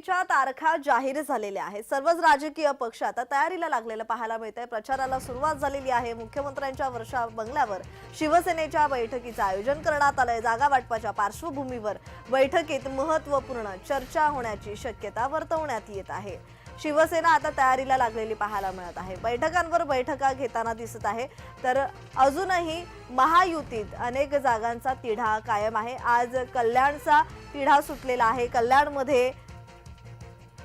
निवडणुकीच्या तारखा जाहीर झालेल्या आहेत. सर्वच राजकीय पक्ष आता तयारीला लागलेलं पाहायला मिळत आहे प्रचाराला सुरुवात झालेली आहे. मुख्यमंत्र्यांच्या वर्षा बंगल्यावर शिवसेनेच्या बैठकीचं आयोजन करण्यात आलंय. जागा वाटपाच्या पार्श्वभूमीवर बैठकीत महत्त्वपूर्ण चर्चा होण्याची शक्यता वर्तवण्यात येत आहे. शिवसेना आता तयारीला लागलेली पाहायला मिळत आहे. बैठकांवर बैठका घेताना दिसत आहे. तर अजूनही महायुतीत अनेक जागांचा तिढा कायम आहे. आज कल्याणचा तिढा सुटलेला आहे. कल्याणमध्ये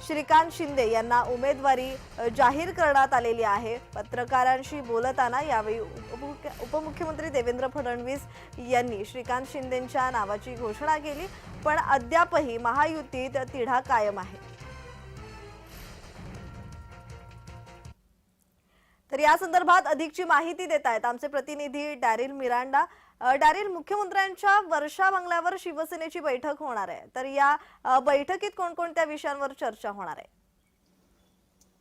श्रीकांत शिंदे यांना उमेदवारी जाहीर करण्यात आलेली आहे. पत्रकारांशी बोलताना यावेळी उपमुख्य- उपमुख्यमंत्री देवेंद्र फडणवीस यांनी श्रीकांत शिंदेच्या नावाची घोषणा केली पण अद्यापही महायुतीत तिढा कायम आहे. तर या संदर्भात अधिकची माहिती देत आहेत आमचे प्रतिनिधी डॅरिल मिरांडा डॅरिल मुख्यमंत्र्यांच्या वर्षा बंगल्यावर शिवसेनेची बैठक होणार आहे. तर या बैठकीत कोणकोणत्या विषयांवर चर्चा होणार आहे?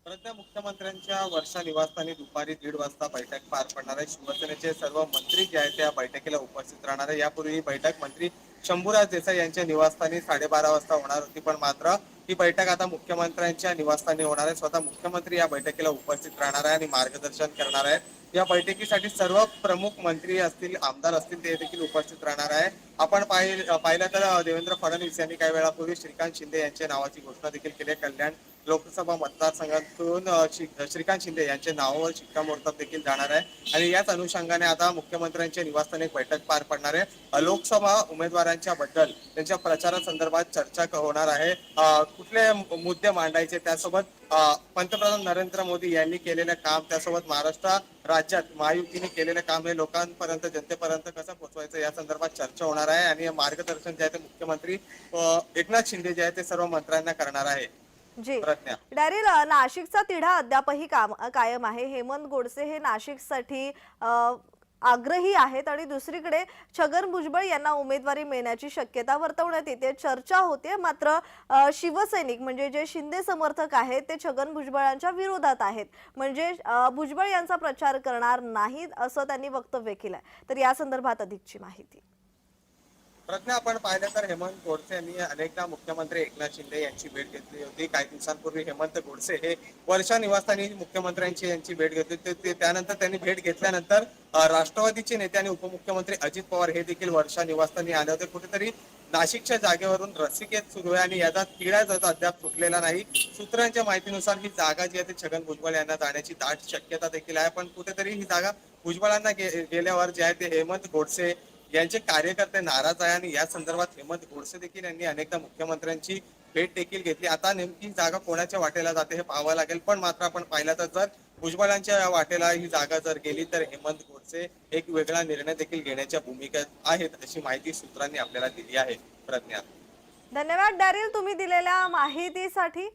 परत मुख्यमंत्र्यांच्या वर्षा निवासस्थानी दुपारी दीड वाजता बैठक पार पडणार आहे. शिवसेनेचे सर्व मंत्री जे आहेत त्या बैठकीला उपस्थित राहणार आहे. यापूर्वी ही बैठक मंत्री शंभूराज देसाई यांच्या निवासस्थानी साडेबारा वाजता होणार होती पण मात्र ही बैठक आता मुख्यमंत्र्यांच्या निवासस्थानी होणार आहे. स्वतः मुख्यमंत्री या बैठकीला उपस्थित राहणार आहे आणि मार्गदर्शन करणार आहेत. या बैठकीसाठी सर्व प्रमुख मंत्री असतील आमदार असतील ते देखील उपस्थित राहणार आहे. आपण पाहिलं तर देवेंद्र फडणवीस यांनी काही वेळापूर्वी श्रीकांत शिंदे यांच्या नावाची घोषणा देखील केली आहे. कल्याण लोकसभा मतदारसंघातून श्रीकांत शिंदे यांच्या नावावर शिक्कामोर्तब देखील जाणार आहे. आणि याच अनुषंगाने आता मुख्यमंत्र्यांच्या निवासस्थानी एक बैठक पार पडणार आहे. लोकसभा उमेदवारांच्या बद्दल त्यांच्या प्रचारासंदर्भात चर्चा होणार आहे. कुठले मुद्दे मांडायचे त्यासोबत पंतप्रधान नरेंद्र मोदी यांनी केलेलं काम त्यासोबत महाराष्ट्र राज्यात महायुतीने केलेलं काम हे लोकांपर्यंत जनतेपर्यंत कसं पोहोचवायचं या संदर्भात चर्चा होणार आहे. आणि मार्गदर्शन जे आहे ते मुख्यमंत्री एकनाथ शिंदे जे आहे ते सर्व मंत्र्यांना करणार आहे. जी. प्रज्ञा. डॅरिल नाशिकचा तिढा अद्यापही काम कायम आहे. हेमंत गोडसे हे नाशिकसाठी अ, आग्रही आहेत आणि दुसरीकडे छगन भुजबळ यांना उमेदवारी मिळण्याची शक्यता वर्तवण्यात येते. चर्चा होते मात्र अ, शिवसैनिक म्हणजे जे शिंदे समर्थक आहेत ते छगन भुजबळांच्या विरोधात आहेत. म्हणजे अ, भुजबळ यांचा प्रचार करणार नाहीत असं त्यांनी वक्तव्य केलंय. तर या संदर्भात अधिकची माहिती. प्रज्ञा आपण पाहिलं तर हेमंत गोडसे यांनी अनेकदा मुख्यमंत्री एकनाथ शिंदे यांची भेट घेतली होती. काही दिवसांपूर्वी हेमंत गोडसे हे वर्षा निवासस्थानी मुख्यमंत्र्यांची यांची भेट घेतली होती. त्यानंतर त्यांनी भेट घेतल्यानंतर राष्ट्रवादीचे नेते आणि उपमुख्यमंत्री अजित पवार हे देखील वर्षा निवासस्थानी आले होते. कुठेतरी नाशिकच्या जागेवरून रसिकेत सुरू आहे आणि याचा तिढा जो अद्याप सुटलेला नाही. सूत्रांच्या माहितीनुसार ही जागा जी आहे ती छगन भुजबळ यांना जाण्याची दाट शक्यता देखील आहे. पण कुठेतरी ही जागा भुजबळांना गे- गेल्यावर जे आहे ते हेमंत गोडसे यांचे कार्यकर्ते नाराज आहे आणि या संदर्भात हेमंत गोडसे देखील यांनी अनेकदा मुख्यमंत्र्यांची भेट देखील घेतली. आता नेमकी जागा कोणाच्या वाटेला जाते हे पाहावं लागेल पण मात्र आपण पाहिलं तर जर भुजबळांच्या वाटेला ही जागा जर गेली तर हेमंत गोडसे एक वेगळा निर्णय देखील घेण्याच्या भूमिकेत आहेत अशी माहिती सूत्रांनी आपल्याला दिली आहे. प्रज्ञा. धन्यवाद डॅरिल तुम्ही दिलेल्या माहितीसाठी.